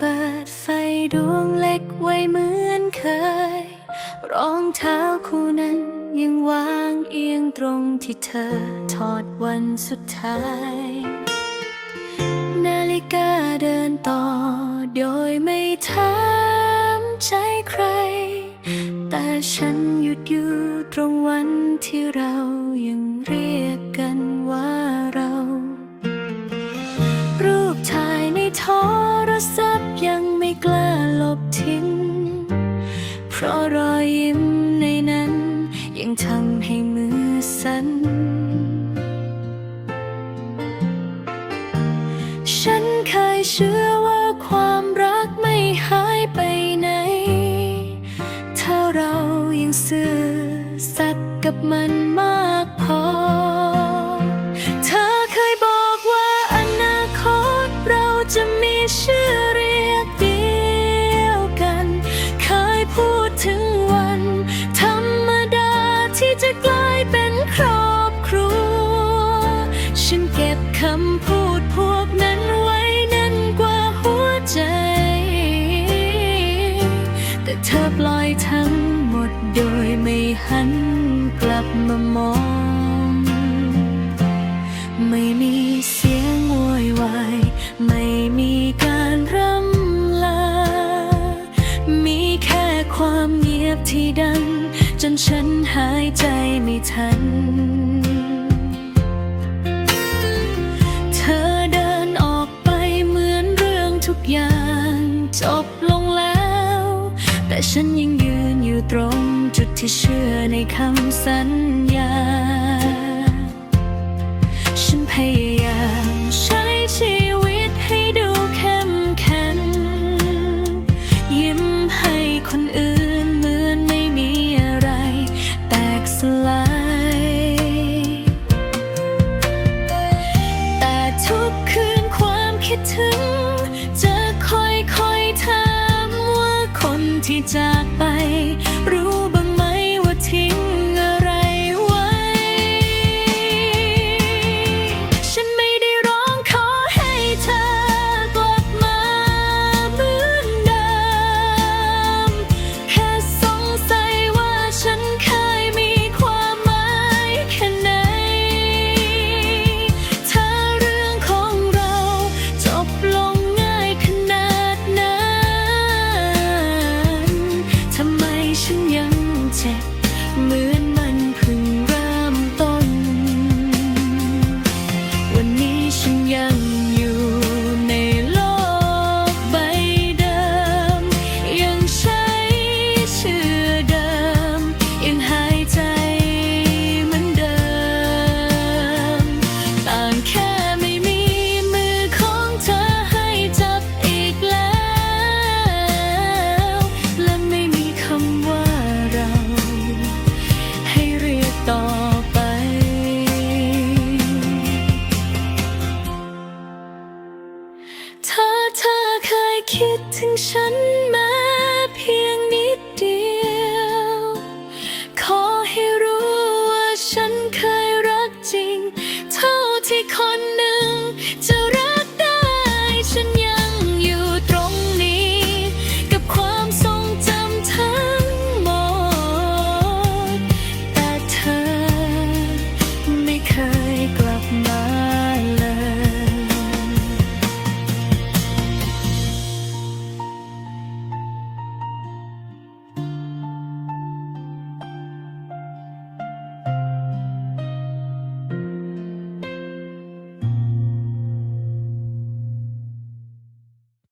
เปิดไฟดวงเล็กไว้เหมือนเคย รองเท้าคู่นั้นยังวางเอียงตรงที่เธอถอดวันสุดท้าย นาฬิกาเดินต่อโดยไม่ถามใจใคร แต่ฉันหยุดอยู่ตรงวันที่เรายังเรียกกัน ทิ้ง เพราะรอยยิ้มในนั้น ยังทำให้มือสั่นฉันเคยเชื่อว่าความรักไม่หายไปไหน ถ้าเรายังซื่อสัตย์กับมันมากพอ เธอเคยบอกว่าอนาคตเราจะมีชื่อ หันกลับมามอง ไม่มีเสียงโวยวายไม่มีการร่ำลา มีแค่ความเงียบที่ดัง จนฉันหายใจไม่ทัน เธอเดินออกไปเหมือนเรื่องทุกอย่างจบ แต่ฉันยังยืนอยู่ตรงจุดที่เชื่อในคำสัญญา ฉันพยายาม ที่จากไป เจ็บเหมือน